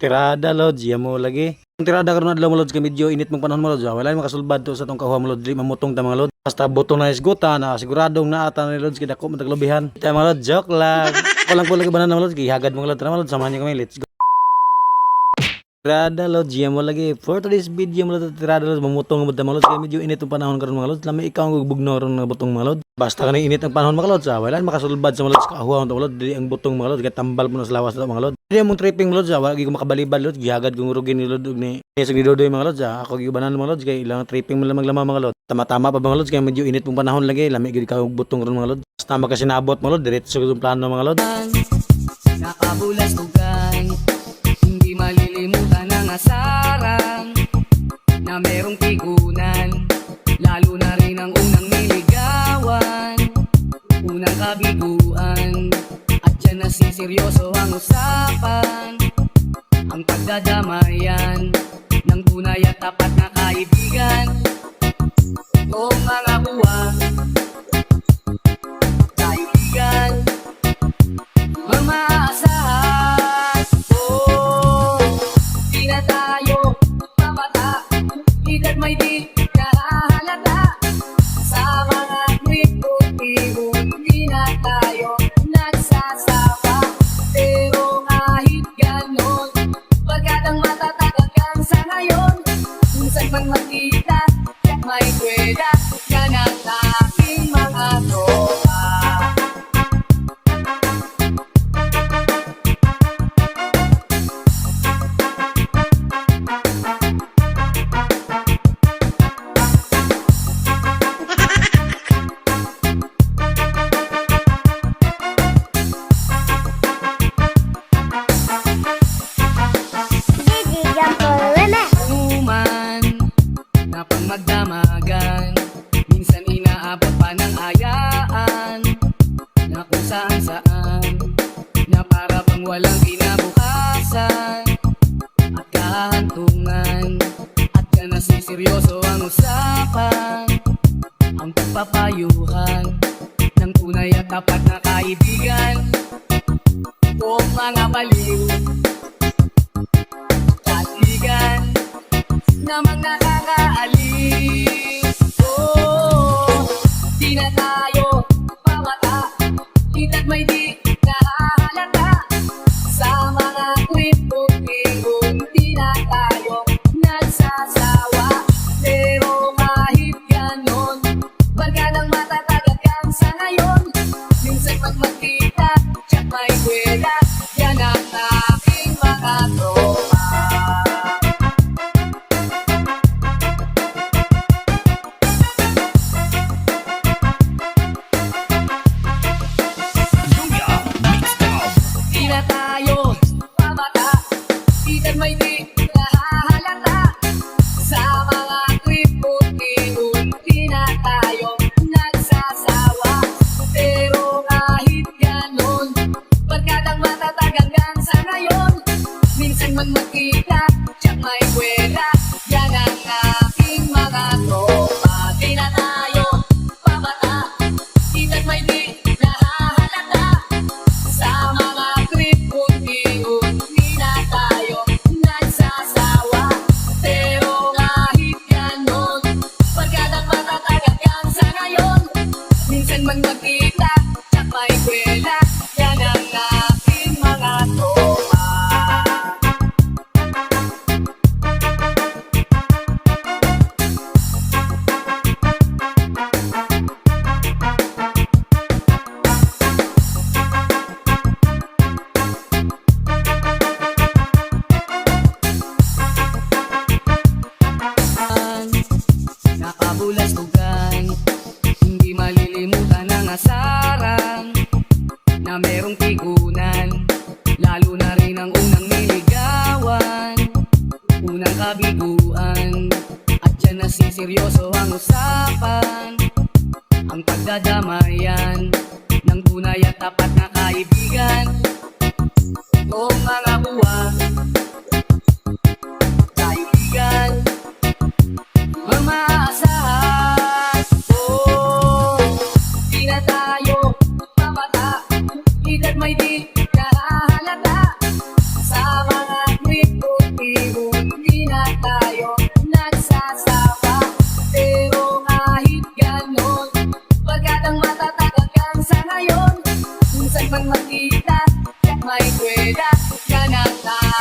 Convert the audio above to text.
Tirada lods, iya mo lagi. Ang tirada karon adlaw lods kay medyo init mong panahon mo lods. ah. Wala yung makasulbad to sa tong kahuwa mo lods, di mamutong ta mga lods. Basta butong na isguta na siguradong naata ni lods kay dako man taglobihan. Tayo mga lods, joke lang. Walang ko lagi banana mga lods, kay hagad mga. Tara mga lods, samahan niyo kami, let's go. Tirada lods, iya mo lagi. For today's video mo lods, tirada lods, mamutong mo mga lods. Kaya medyo init ang panahon karon mga lods. Lami ikaw ang bugno ron nga butong mga lods. Basta kanang init ang panahon mga lods. Ah. Wala makasulbad sa mga lods. Kahuwa mga lods, di ang butong mga lods. Kaya mo na sa lawas na mga lods. Hindi mong tripping mga lods. Ah. Wala ko makabalibad lods. Gihagad kong rugin ni lods. Ni Yes, ni Dodoy mga lods. Ako gibanan mga lods. Kaya ilang tripping mo lang maglama mga lods. Tama-tama pa mga lods. Kaya medyo init pong panahon lagi. Lami ka og butong ron mga lods. Basta makasinabot mga lods. Diretso yung plano mga lods. Nakabulastugan Hindi Unang kabiguan At dyan nasiseryoso ang usapan. Ang pagdadamayan Ng tunay at tapat na kaibigan. O mga buwang nagsasawa Pero kahit ganon Pagkat ang matatag hanggang sa ngayon. Minsan man makita May kweda usapan Ang pagpapayuhan Ng tunay at tapat na kaibigan. O mga baliw kaibigan namang nakakaalis unang niligawan Unang kabiguan At dyan nasiseryoso ang usapan Ang pagdadamayan Ng tunay at tapat na kaibigan tayo nagsasawa Pero kahit ganon Pagkat ang matatagag kang sa ngayon. Minsan pag magkita May pweda ka tayo